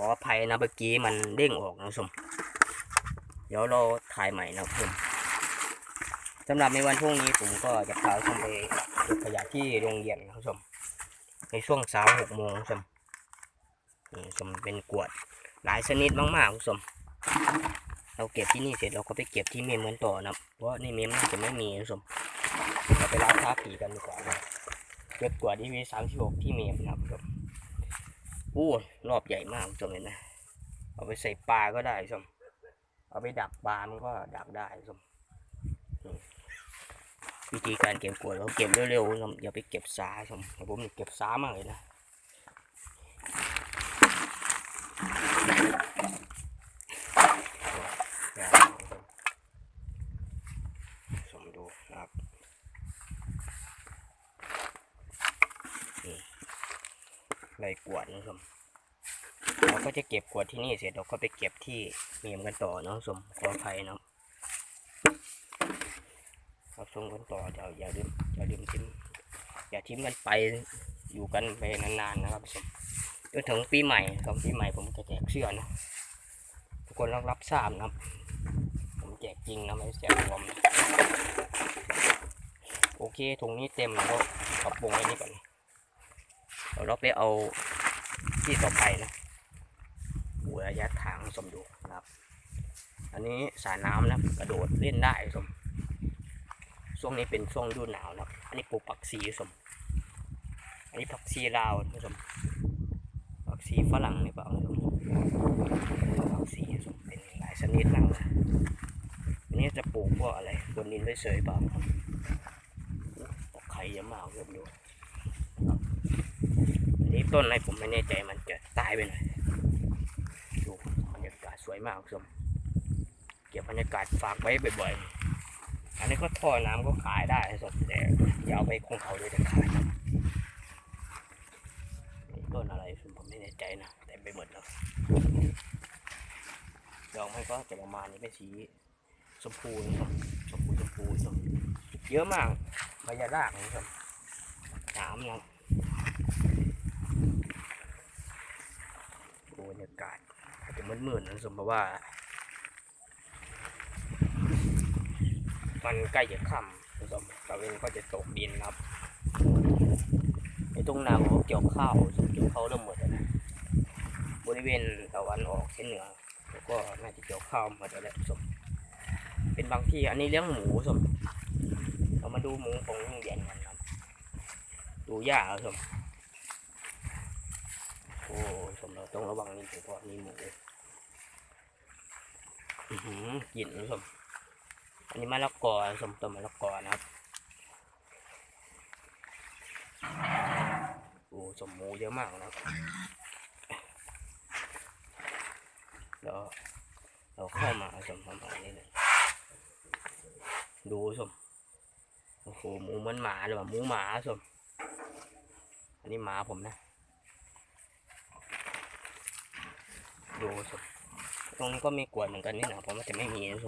ออภัยนะเมื่อกี้มันเด้งออกนะคุณผู้ชม เดี๋ยวเราถ่ายใหม่นะคุณผู้ชมสำหรับในวันพรุ่งนี้ผมก็จะพาคุณไปเก็บขยะที่โรงเรียนนะคุณผู้ชม ในช่วงเช้าหกโมงชมนี่คุณผู้ชมเป็นกวดหลายชนิดมากๆคุณผู้ชมเราเก็บที่นี่เสร็จเราก็ไปเก็บที่เมมกันต่อนะเพราะในเมมน่าจะไม่มีคุณผู้ชมเราไปรับท้าผีกันดีกว่านะเก็บกวดที่วีสามสิบหกที่เมมนะครับ คุณผู้ชมอู้รอบใหญ่มากชมเห็นไหมเอาไปใส่ปลาก็ได้ชมเอาไปดักปลามันก็ดักได้ชมวิธีการเก็บกวดเราเก็บเร็วๆชมอย่าไปเก็บสาชมผมเก็บสามากเลยนะ ชมดูนะครับนี่ ใบกวดนะชมเราก็จะเก็บกวดที่นี่เสร็จเราก็ไปเก็บที่เมียมกันต่อเนาะชมขออภัยเนาะเราชมกันต่ออย่าอย่าลืมอย่าลืมทิ้มอย่าทิ้มกันไปอยู่กันไปนานๆนะครับชมจนถึงปีใหม่ตอนปีใหม่ผมจะแจกเสื้อนะทุกคนต้องรับทราบนะครับ ผมแจกจริงนะไม่แจกรวมโอเคถุงนี้เต็มแล้วปรับปรุงไว้นี่ก่อน เดี๋ยวเราไปเอาที่ต่อไปนะหัวระยะทางสมดูนะครับ อันนี้สระน้ำนะกระโดดเล่นได้สมช่วงนี้เป็นช่วงฤดูหนาวนะอันนี้ปลูกผักชีสม อันนี้ผักชีลาวนะสมผักชีฝรั่งหรือเปล่าสมผักชีสมเป็นหลายชนิดมากเลยอันนี้จะปลูกพวกอะไรบนดินไว้เฉยเปล่าตะไคร้ยอะมากครับดูครับอั นี้ต้นอะไรผมไม่แน่ใจมันจะตายไปหน่อยดูบรรยากาศสวยมากคุณผู้ชมเก็บบรรยากาศฝากไว้บ่อยๆ อันนี้ก็ท่อน้ำก็ขายได้สดแต่อย่าเอาไปคงเขาเลยจะขายครับนี่ต้นอะไรผมไม่แน่ใจนะแต่ไปหมดแล้วดอกไม้ก็จะประมาณนี้เป็นสีชมพูนะครับชมพูชมพูชมเยอะมากใบยาดากนะครับสามนะดูบรรยากาศอาจจะ มืดๆนะสมเพราะว่า มันใกล้จะค่ำนะครับตะเวนก็จะตกดินครับในตรงนาของเขาเกี่ยวข้าวเกี่ยวข้าวเริ่มหมดแล้วนะบริเวณตะวันออกเฉียงเหนือแล้วก็น่าจะเกี่ยวข้าวหมดแล้วสมเป็นบางที่อันนี้เลี้ยงหมูสมเรามาดูหมูของโรงเรียนกันครับ ดูหญ้าสมโอ้สมเราต้องระวังนิดนึงเพราะมีหมู กลิ่นสมอันนี้มะละกอสมต้นมะละกอนะครับโอ้สมหมูเยอะมากนะครับเดี๋ยวเราเข้ามาสมประมาณนี้เลยดูสมโอ้โหหมูเหมันหมาเลยว่ะหมูหมาสมอันนี้หมาผมนะดูสม ตรงนี้ก็มีกวดเหมือนกันนี่นะผมว่าจะไม่มีนะ